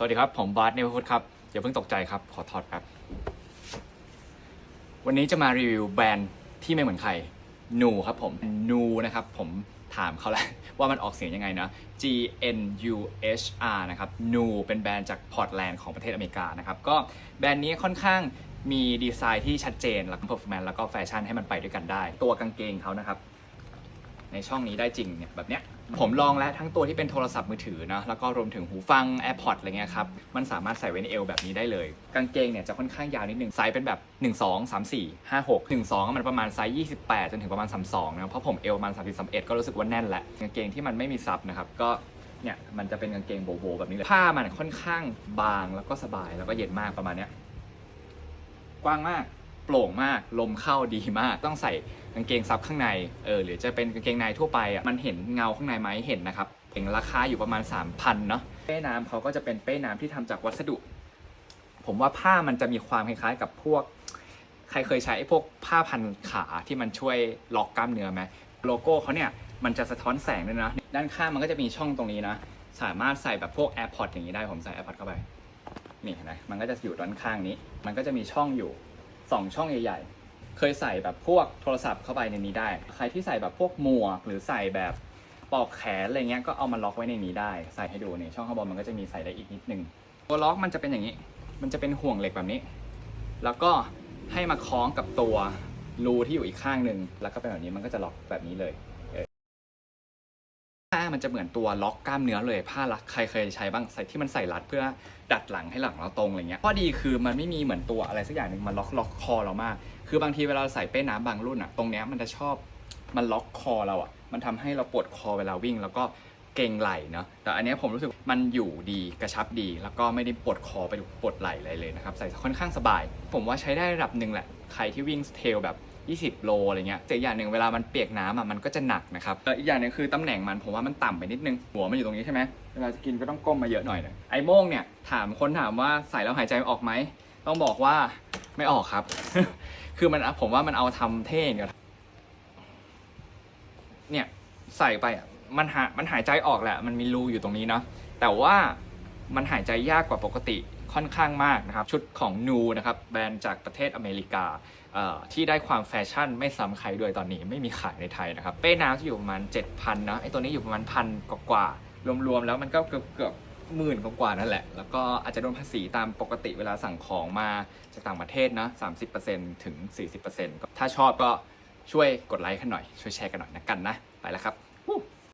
สวัสดีครับ ผมบาสเนวพุทธครับอย่าเพิ่งตกใจครับ ขอถอดแป๊บ วันนี้จะมารีวิวแบรนด์ที่ไม่เหมือนใครนูครับผมนูนะครับ ผมถามเขาแล้วว่ามันออกเสียงยังไงนะ G N U H R นะครับนูเป็นแบรนด์จากพอร์ตแลนด์ของประเทศอเมริกานะครับ ก็แบรนด์นี้ค่อนข้างมีดีไซน์ที่ชัดเจน แล้วก็ performance แล้วก็แฟชั่นให้มันไปด้วยกันได้ ตัวกางเกงเขานะครับ ในช่องนี้ได้จริงเนี่ยแบบเนี้ยผมลองแล้วทั้งตัวที่เป็นโทรศัพท์มือถือนะแล้วก็รวมถึงหูฟัง AirPods อะไรเงี้ยครับ มันสามารถใส่ไว้ในเอวแบบนี้ได้เลย กางเกงเนี่ยจะค่อนข้างยาวนิดนึงไซส์เป็นแบบ 1 2 3 4 5 6 1 2มันประมาณไซส์ 28 จนถึงประมาณ 32นะเพราะผมเอวประมาณ30 31 ก็รู้สึกว่าแน่นแหละกางเกงที่มันไม่มีซับนะครับก็เนี่ยมันจะเป็นกางเกงโบโบแบบนี้เลยผ้ามันค่อนข้างบางแล้วก็สบายแล้วก็เย็นมากประมาณเนี้ยกว้างมากโปร่งมากลมเข้าดีมากต้องใส่างเกงซับข้างในเออหรือจะเป็นกางเกงในทั่วไปอะมันเห็นเงาข้างในไหมเห็นนะครับเห็นราคาอยู่ประมาณ 3,000เนาะเป้น้ำเขาก็จะเป็นเป้น้ำที่ทำจากวัสดุ ผมว่าผ้ามันจะมีความคล้ายๆกับพวก ใครเคยใช้พวกผ้าพันขาที่มันช่วยล็อกกล้ามเนื้อไหมโลโก้เขาเนี่ยมันจะสะท้อนแสงด้วยนะ ด้านข้างมันก็จะมีช่องตรงนี้นะ สามารถใส่แบบพวก AirPods อย่างนี้ได้ ผมใส่ AirPods เข้าไป นี่เห็นไหมมันก็จะอยู่ด้านข้างนี้ มันก็จะมีช่องอยู่สองช่องใหญ่ๆ เคยใส่แบบพวกโทรศัพท์เข้าไปในนี้ได้ ใครที่ใส่แบบพวกหมวก หรือใส่แบบปลอกแขนอะไรเงี้ยก็เอามาล็อกไว้ในนี้ได้ ใส่ให้ดูเนี่ยช่องข้างบนมันก็จะมีใส่ได้อีกนิดนึงตัวล็อกมันจะเป็นอย่างนี้ มันจะเป็นห่วงเหล็กแบบนี้ แล้วก็ให้มาคล้องกับตัวรูที่อยู่อีกข้างหนึ่งแล้วก็เป็นแบบนี้มันก็จะล็อกแบบนี้เลย ผ้ามันจะเหมือนตัวล็อกกล้ามเนื้อเลยผ้ารัดใครเคยใช้บ้างใส่ที่มันใส่รัดเพื่อดัดหลังให้หลังเราตรงอะไรเงี้ยข้อดีคือมันไม่มีเหมือนตัวอะไรสักอย่างหนึ่งมันล็อกล็อกคอเรามาก คือบางทีเวลาใส่เป้น้ำบางรุ่นอะตรงเนี้ยมันจะชอบมันล็อกคอเราอะมันทำให้เราปวดคอเวลาวิ่ง แล้วก็เกรงไหล่เนาะแต่อันนี้ผมรู้สึกมันอยู่ดีกระชับดี แล้วก็ไม่ได้ปวดคอไปปวดไหล่อะไรเลยนะครับใส่ค่อนข้างสบาย ผมว่าใช้ได้ระดับหนึ่งแหละใครที่วิ่งเทลแบบ 20 โลอะไรเงี้ยแต่อย่างหนึ่งเวลามันเปียกน้ำอะมันก็จะหนักนะครับแล้วอีกอย่างหนึงคือตำแหน่งมันผมว่ามันต่ำไปนิดนึงหัวมันอยู่ตรงนี้ใช่ไหมเวลาจะกินก็ต้องก้มมาเยอะหน่อยนะไอ้โม่งเนี่ยถามคนถามว่าใส่แล้วหายใจออกไหมต้องบอกว่าไม่ออกครับ คือมันผมว่ามันเอาทำเท่เนี่ยเนี่ยใส่ไปอะมันหามันหายใจออกแหละ มันมีรูอยู่ตรงนี้เนาะแต่ว่ามันหายใจยากกว่าปกติ ค่อนข้างมากนะครับ ชุดของนูนะครับแบรนด์จากประเทศอเมริกาที่ได้ความแฟชั่นไม่ซ้ำใครด้วยตอนนี้ไม่มีขายในไทยนะครับ เป้น้ำจะอยู่ประมาณ 7,000นะไอตัวนี้อยู่ประมาณพันกว่ารวมๆแล้วมันก็เกือบเกือบหมื่นกว่านั่นแหละ แล้วก็อาจจะโดนภาษีตามปกติเวลาสั่งของมาจากต่างประเทศนะ30%ถึง 40%ก็ถ้าชอบก็ช่วยกดไลค์กันหน่อย ช่วยแชร์กันหน่อยนะกันนะ ไปแล้วครับ